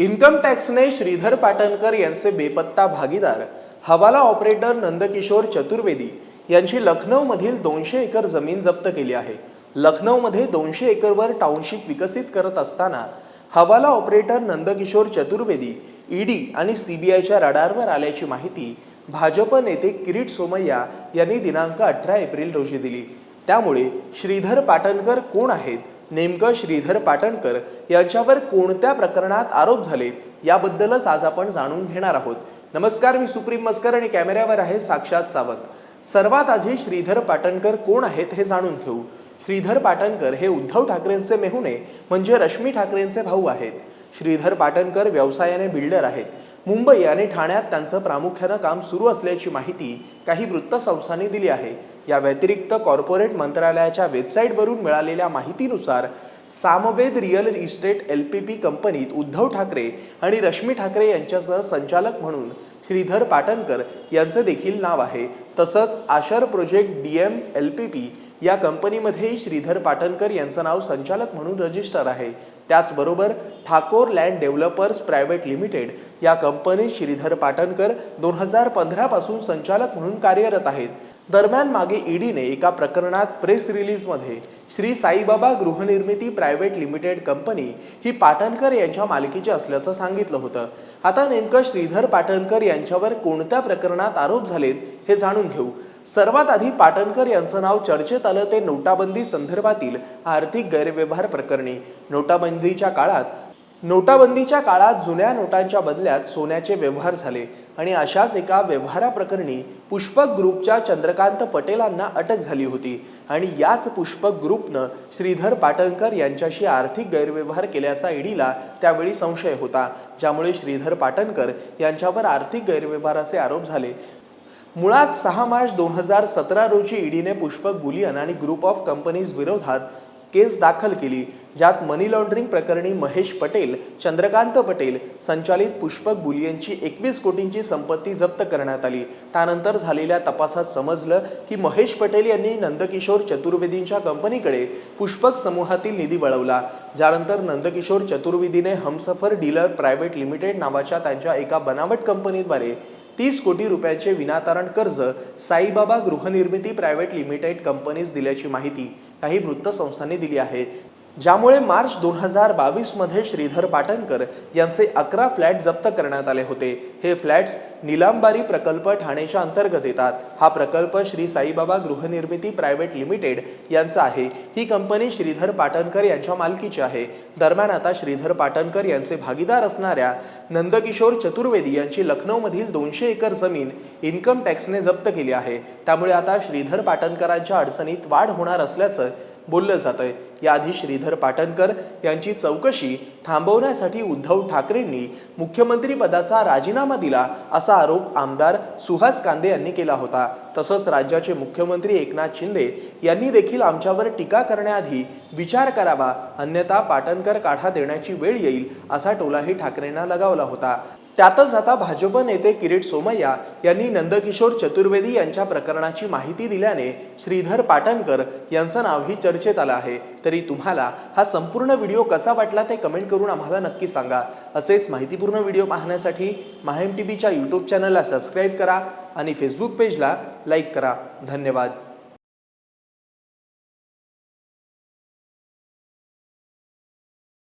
Income टॅक्सने Shridhar Patankar यांचे बेपत्ता भागीदार हवाला ऑपरेटर नंदकिशोर चतुर्वेदी यांची लखनौमधील दोनशे एकर जमीन जप्त केली आहे. लखनौमध्ये दोनशे एकरवर टाउनशिप विकसित करत असताना हवाला ऑपरेटर नंदकिशोर चतुर्वेदी ईडी आणि सीबीआयच्या रडारवर आल्याची माहिती भाजप नेते किरीट सोमय्या यांनी दिनांक अठरा एप्रिल रोजी दिली. त्यामुळे श्रीधर पाटणकर कोण आहेत नेमकं श्रीधर पाटणकर यांच्यावर कोणत्या प्रकरणात आरोप झालेत याबद्दलच आज आपण जाणून घेणार आहोत. नमस्कार मी सुप्रीम मस्कर आणि कॅमेऱ्यावर आहे साक्षात सावंत. सर्वात आधी श्रीधर पाटणकर कोण आहेत हे जाणून घेऊ. श्रीधर पाटणकर हे उद्धव ठाकरेंचे मेहुणे म्हणजे रश्मी ठाकरेंचे भाऊ आहेत. श्रीधर पाटणकर व्यवसायाने बिल्डर आहेत. मुंबई आणि ठाण्यात त्यांचं प्रामुख्यानं काम सुरू असल्याची माहिती काही वृत्तसंस्थांनी दिली आहे. या व्यतिरिक्त कॉर्पोरेट मंत्रालयाच्या वेबसाईटवरून मिळालेल्या माहितीनुसार Samved real estate L P P कंपनीत उद्धव ठाकरे आणि रश्मी ठाकरे यांच्यासह संचालक म्हणून श्रीधर पाटणकर यांचं देखील नाव आहे. तसंच Ashar project D M L P P या कंपनीमध्येही श्रीधर पाटणकर यांचं नाव संचालक म्हणून रजिस्टर आहे. त्याचबरोबर Thakor land developers private limited या कंपनीत श्रीधर पाटणकर दोन हजार पंधरापासून संचालक म्हणून कार्यरत आहेत. दरम्यान मागे ईडीने एका प्रकरणात press रिलीजमध्ये Shri Saibaba Gruhnirmiti private limited company ही पाटणकर यांच्या मालकीची असल्याचं सांगितलं होतं. आता नेमकं श्रीधर पाटणकर यांच्यावर कोणत्या प्रकरणात आरोप झालेत हे जाणून घेऊ. सर्वात आधी पाटणकर यांचं नाव चर्चेत आलं ते नोटाबंदी संदर्भातील आर्थिक गैरव्यवहार प्रकरणी. नोटाबंदीच्या काळात नोटाबंदीच्या काळात जुन्या नोटांच्या बदल्यात सोन्याचे व्यवहार झाले आणि अशाच एका व्यवहाराप्रकरणी पुष्पक ग्रुपच्या चंद्रकांत पटेलांना अटक झाली होती. आणि याच पुष्पक ग्रुपनं श्रीधर पाटणकर यांच्याशी आर्थिक गैरव्यवहार केल्याचा ईडीला त्यावेळी संशय होता ज्यामुळे श्रीधर पाटणकर यांच्यावर आर्थिक गैरव्यवहाराचे आरोप झाले. मुळात सहा मार्च दोन हजार सतरा रोजी ईडीने पुष्पक बुलियन आणि ग्रुप ऑफ कंपनीज विरोधात केस दाखल केली ज्यात मनी लॉन्ड्रिंग प्रकरणी महेश पटेल चंद्रकांत पटेल संचालित पुष्पक बुलियनची एकवीस कोटींची संपत्ती जप्त करण्यात आली. त्यानंतर झालेल्या तपासात समजलं की महेश पटेल यांनी नंदकिशोर चतुर्वेदींच्या कंपनीकडे पुष्पक समूहातील निधी वळवला. ज्यानंतर नंदकिशोर चतुर्वेदीने हमसफर डीलर प्रायव्हेट लिमिटेड नावाच्या त्यांच्या एका बनावट कंपनीद्वारे तीस कोटी रुपयाचे विनातारण कर्ज Saibaba Gruhnirmiti private limited companies दिल्याची माहिती काही वृत्तसंस्थांनी दिली आहे. ज्यामुळे मार्च दोन हजार बावीसमध्ये श्रीधर पाटणकर यांचे अकरा फ्लॅट जप्त करण्यात आले होते. हे फ्लॅट्स निलांबारी प्रकल्प ठाणेच्या अंतर्गत येतात. हा प्रकल्प श्री साईबाबा गृहनिर्मिती प्रायव्हेट लिमिटेड यांचा आहे. ही कंपनी श्रीधर पाटणकर यांच्या मालकीची आहे. दरम्यान आता श्रीधर पाटणकर यांचे भागीदार असणाऱ्या नंदकिशोर चतुर्वेदी यांची लखनौमधील दोनशे एकर जमीन इन्कम टॅक्सने जप्त केली आहे. त्यामुळे आता श्रीधर पाटणकरांच्या अडचणीत वाढ होणार असल्याचं बोललं जातंय. याआधी श्रीधर पाटणकर यांची चौकशी थांबवण्यासाठी उद्धव ठाकरेंनी मुख्यमंत्री पदाचा राजीनामा दिला असा आरोप आमदार सुहास कांदे यांनी केला होता. तसंच राज्याचे मुख्यमंत्री एकनाथ शिंदे यांनी देखील आमच्यावर टीका करण्याआधी विचार करावा अन्यथा पाटणकर काढा देण्याची वेळ येईल असा टोलाही ठाकरेंना लगावला होता. त्यातच आता भाजप नेते किरीट सोमय्या यांनी नंदकिशोर चतुर्वेदी यांच्या प्रकरणाची माहिती दिल्याने श्रीधर पाटणकर यांचं नावही चर्चेत आलं आहे. तरी तुम्हाला हा संपूर्ण व्हिडिओ कसा वाटला ते कमेंट करून आम्हाला नक्की सांगा. असेच माहितीपूर्ण व्हिडिओ पाहण्यासाठी माहेम टी व्हीच्या यूट्यूब चॅनलला सबस्क्राईब करा आणि फेसबुक पेजला लाईक करा. धन्यवाद.